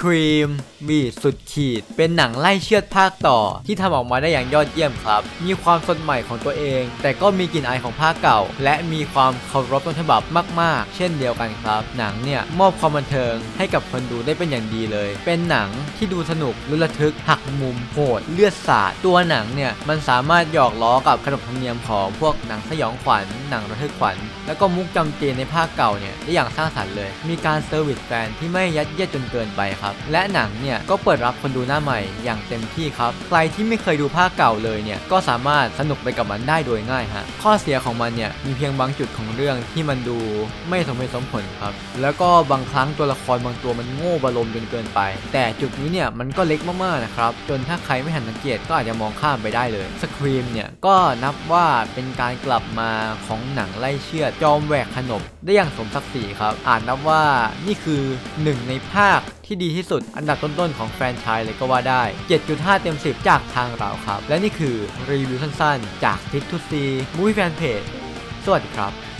ครีมบีดสุดขีด เป็นหนังไล่เชือดภาคต่อ ที่ทำออกมาได้อย่างยอดเยี่ยมครับ มีความสดใหม่ของตัวเอง แต่ก็มีกลิ่นอายของภาคเก่า และมีความเคารพต้นฉบับมาก ๆ เช่นเดียวกันครับ หนังเนี่ยมอบความบันเทิงให้กับคนดูได้เป็นอย่างดีเลย เป็นหนังที่ดูสนุกลุ้นระทึก หักมุมโหดเลือดสาดตัวหนังเนี่ยมันสามารถหยอกล้อกับขนบธรรมเนียมของพวกหนังสยองขวัญหนังระทึกขวัญแล้วก็มุกจำเจในภาคเก่าเนี่ยได้อย่างสร้างสรรค์เลย มีการเซอร์วิสแฟนที่ไม่ยัดเยียดจนเกินไปครับ และหนังเนี่ยก็เปิดรับคนดูหน้าใหม่อย่างเต็มที่ครับ ใครที่ไม่เคยดูภาคเก่าเลยเนี่ยก็สามารถสนุกไปกับมันได้โดยง่ายฮะ ข้อเสียของมันเนี่ยมีเพียงบางจุดของเรื่องที่มันดูไม่สมเหตุสมผลครับ แล้วก็บางครั้งตัวละครบางตัวมันโง่บาลมจนเกินไป แต่จุดนี้เนี่ยมันก็เล็กมากๆนะครับ จนถ้าใครไม่ทันสังเกตก็อาจจะมองข้ามไปได้เลย สครีมเนี่ยก็นับว่าเป็นการกลับมาของหนังไล่เชือดจอมแหวกขนบได้อย่างสมศักดิ์ศรีครับ อ่านนับว่านี่คือหนึ่งในภาคที่ดีที่สุดอันดับต้นๆของแฟรนไชายเลยก็ว่าได้ 7.5 เต็ม 10 จากทางเราครับ และนี่คือรีวิวสั้นๆ จากทิกทูซีมูวี่แฟนเพจสวัสดีครับ